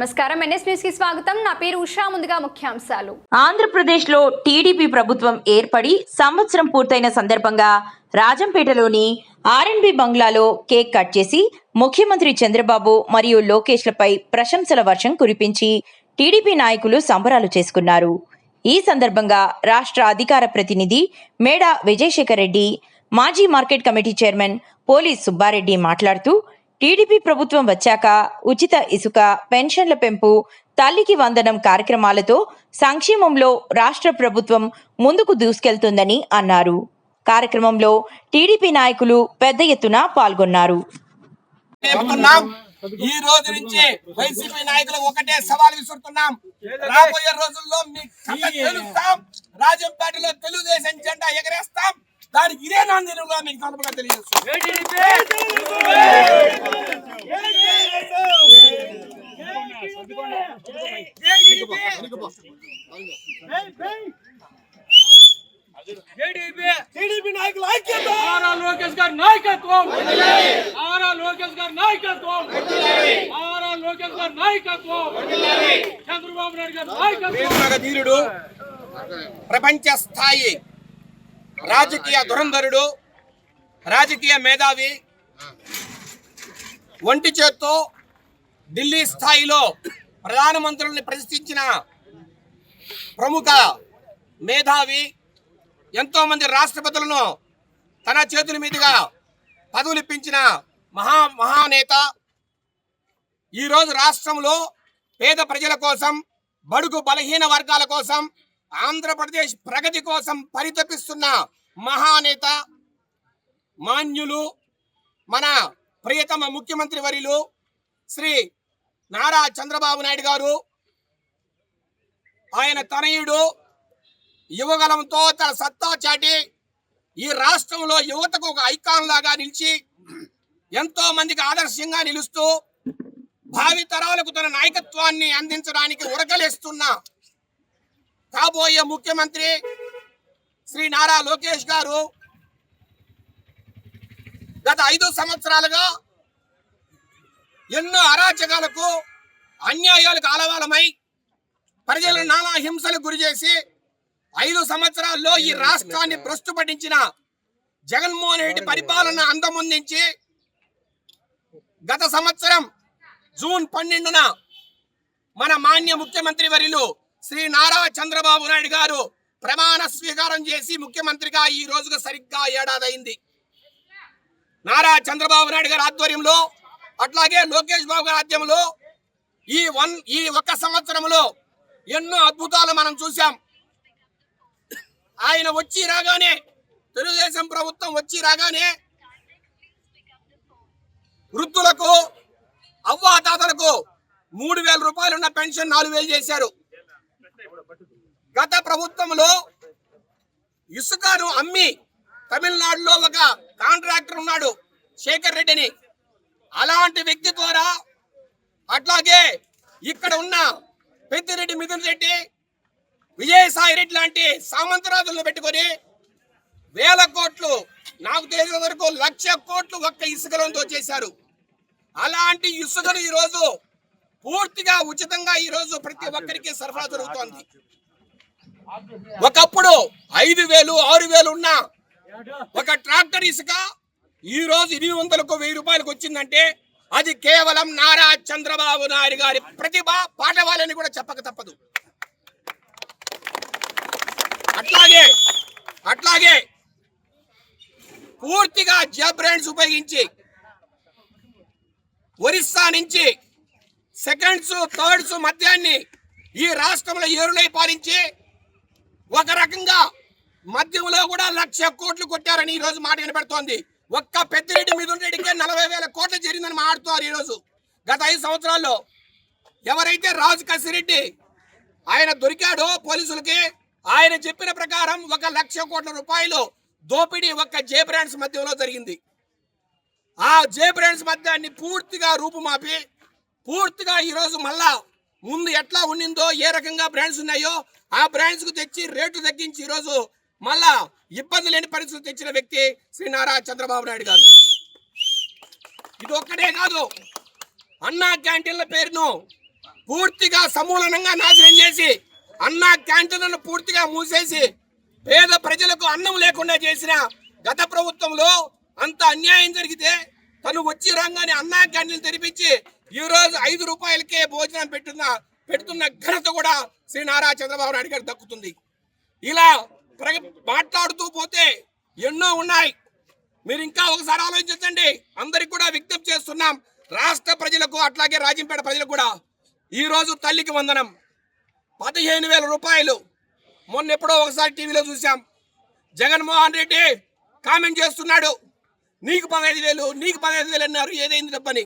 నమస్కారం. ఎన్ఎస్ న్యూస్కి స్వాగతం. నా పేరు ఉషా. ముందుగా ముఖ్యాంశాలు. ఆంధ్రప్రదేశ్లో టీడీపీ ప్రభుత్వం ఏర్పడి సంవత్సరం పూర్తయిన సందర్భంగా రాజంపేటలోని ఆర్ఎన్బి బంగ్లాలో కేక్ కట్ చేసి ముఖ్యమంత్రి చంద్రబాబు మరియు లోకేష్లపై ప్రశంసల వర్షం కురిపించి టీడీపీ నాయకులు సంబరాలు చేసుకున్నారు. ఈ సందర్భంగా రాష్ట్ర అధికార ప్రతినిధి మేడా విజయశేఖర్ రెడ్డి మాజీ market committee chairman police Subbareddy మాట్లాడుతూ టీడీపీ ప్రభుత్వం వచ్చాక ఉచిత ఇసుక పెన్షన్ల పెంపు తల్లికి వందనం కార్యక్రమాలతో సంక్షేమంలో రాష్ట్ర ప్రభుత్వం ముందుకు దూసుకెళ్తుందని అన్నారు. కార్యక్రమంలో టీడీపీ నాయకులు పెద్ద ఎత్తున పాల్గొన్నారు. ఈ రోజు నుంచి వైసీపీ నాయకులకు ఒకటే సవాల్ విసురుతున్నాం. రాబోయే రోజుల్లో మీ రాజంపేటలో తెలుగుదేశం జెండా ఎగరేస్తాం. దానికి ఇదే నాందినుగా మీకు సందర్భంగా తెలియజేస్తాం టీడీపీ నాయకుల ఐక్యత! ఆరా లోకేష్ గారి నాయకత్వం! ఆరా లోకేష్ గారి నాయకత్వం! ఆరా లోకేష్ గారి నాయకత్వం! చంద్రబాబు నాయుడు గారి నాయకత్వం! ధీరుడు ప్రపంచ స్థాయి రాజకీయ ధురంధరుడు రాజకీయ మేధావి ఒంటి చేత్తో ఢిల్లీ స్థాయిలో ప్రధానమంత్రుల్ని ప్రశ్నించిన ప్రముఖ మేధావి ఎంతోమంది రాష్ట్రపతులను తన చేతుల మీదుగా పదవులిప్పించిన మహా మహానేత. ఈరోజు రాష్ట్రంలో పేద ప్రజల కోసం బడుగు బలహీన వర్గాల కోసం ఆంధ్రప్రదేశ్ ప్రగతి కోసం పరితపిస్తున్న మహానేత మాన్యులు మన ప్రియతమ ముఖ్యమంత్రి వర్యులు శ్రీ నారా చంద్రబాబు నాయుడు గారు ఆయన తనయుడు యువగలంతో తన సత్తా చాటి ఈ రాష్ట్రంలో యువతకు ఒక ఐకాన్ లాగా నిలిచి ఎంతో మందికి ఆదర్శంగా నిలుస్తూ భావి తరాలకు తన నాయకత్వాన్ని అందించడానికి ఉరకలేస్తున్న కాబోయే ముఖ్యమంత్రి శ్రీ నారా లోకేష్ గారు గత ఐదు సంవత్సరాలుగా ఎన్నో అరాచకాలకు అన్యాయాలకు ఆలవాలమై ప్రజలను నానా హింసలకు గురి చేసి ఐదు సంవత్సరాల్లో ఈ రాష్ట్రాన్ని భ్రష్టు పట్టించిన జగన్మోహన్ రెడ్డి పరిపాలన అందముందించి గత సంవత్సరం జూన్ పన్నెండున మన మాన్య ముఖ్యమంత్రి వర్యులు శ్రీ నారా చంద్రబాబు నాయుడు గారు ప్రమాణ స్వీకారం చేసి ముఖ్యమంత్రిగా ఈ రోజుకు సరిగ్గా ఏడాదైంది. నారా చంద్రబాబు నాయుడు గారి ఆధ్వర్యంలో అట్లాగే లోకేష్ బాబు గారి ఆధ్వర్యంలో ఈ వన్ ఈ ఒక్క సంవత్సరంలో ఎన్నో అద్భుతాలు మనం చూసాం ఆయన వచ్చి రాగానే తెలుగుదేశం ప్రభుత్వం వచ్చి రాగానే వృద్ధులకు అవ్వాతాతలకు మూడు వేల రూపాయలున్న పెన్షన్ నాలుగు వేలు చేశారు. గత ప్రభుత్వంలో ఇసుకను అమ్మి తమిళనాడులో ఒక కాంట్రాక్టర్ ఉన్నాడు శేఖర్ రెడ్డిని. అలాంటి వ్యక్తి ద్వారా అట్లాగే ఇక్కడ ఉన్న పెద్దిరెడ్డి మిథున్ రెడ్డి విజయసాయి రెడ్డి లాంటి సామంతరాజులను పెట్టుకొని వేల కోట్లు నాకు తెలిసిన వరకు లక్ష కోట్లు ఒక్క ఇసుకలో చేశారు అలాంటి ఇసుకను ఈరోజు పూర్తిగా ఉచితంగా ఈరోజు ప్రతి ఒక్కరికి సరఫరా జరుగుతోంది. ఒకప్పుడు ఐదు వేలు ఆరు వేలు ఉన్న ఒక ట్రాక్టర్ ఇసుక ఈ రోజు ఎనిమిది వందలకు వెయ్యి రూపాయలకు వచ్చిందంటే అది కేవలం నారా చంద్రబాబు నాయుడు గారి ప్రతిభ పాఠవాలని కూడా చెప్పక తప్పదు. అట్లాగే అట్లాగే పూర్తిగా జబ్ బ్రాండ్స్ ఉపయోగించి ఒరిస్సా నుంచి సెకండ్స్ థర్డ్స్ మద్యాన్ని ఈ రాష్ట్రంలో ఏరులై పాలించి ఒక రకంగా మద్యంలో కూడా లక్ష కోట్లు కొట్టారని ఈరోజు మాట వినబడుతోంది. ఒక్క పెద్దిరెడ్డి మిథున్ రెడ్డికే నలభై వేల కోట్లు జరిగిందని మాట్లాడుతున్నారు ఈరోజు గత ఐదు సంవత్సరాల్లో ఎవరైతే రాజు కసిరెడ్డి ఆయన దొరికాడో పోలీసులకి ఆయన చెప్పిన ప్రకారం ఒక లక్ష కోట్ల రూపాయలు దోపిడీ ఒక్క జే బ్రాండ్స్ మధ్యలో జరిగింది. ఆ జే బ్రాండ్స్ మధ్యాన్ని పూర్తిగా రూపుమాపి పూర్తిగా ఈరోజు మళ్ళా ముందు ఎట్లా ఉండిందో ఏ రకంగా బ్రాండ్స్ ఉన్నాయో ఆ బ్రాండ్స్కు తెచ్చి రేటు తగ్గించి ఈరోజు మళ్ళా ఇబ్బంది లేని పరిస్థితులు తెచ్చిన వ్యక్తి శ్రీ నారా చంద్రబాబు నాయుడు గారు. ఇది ఒక్కటే కాదు అన్నా క్యాంటీన్ల పేరును పూర్తిగా సమూలనంగా నాశనం చేసి అన్నా క్యాంటీన్లను పూర్తిగా మూసేసి పేద ప్రజలకు అన్నం లేకుండా చేసిన గత ప్రభుత్వంలో అంత అన్యాయం జరిగితే తను వచ్చి రాగానే అన్నా క్యాంటీన్లు తెరిపించి ఈ రోజు ఐదు రూపాయలకే భోజనం పెట్టున్న పెడుతున్న ఘనత కూడా శ్రీ నారా చంద్రబాబు నాయుడు గారికి దక్కుతుంది. ఇలా ప్రగ- మాట్లాడుతూ పోతే ఎన్నో ఉన్నాయి. మీరు ఇంకా ఒకసారి ఆలోచించండి. అందరికి కూడా విజ్ఞప్తి చేస్తున్నాం. రాష్ట్ర ప్రజలకు అట్లాగే రాజంపేట ప్రజలకు కూడా ఈ రోజు తల్లికి వందనం. పదిహేను వేల రూపాయలు. మొన్న ఎప్పుడో ఒకసారి టీవీలో చూసాం జగన్మోహన్ రెడ్డి కామెంట్ చేస్తున్నాడు. నీకు పదహైదు వేలు నీకు పదహైదు వేలు అన్నారు. ఏదైంది తప్పని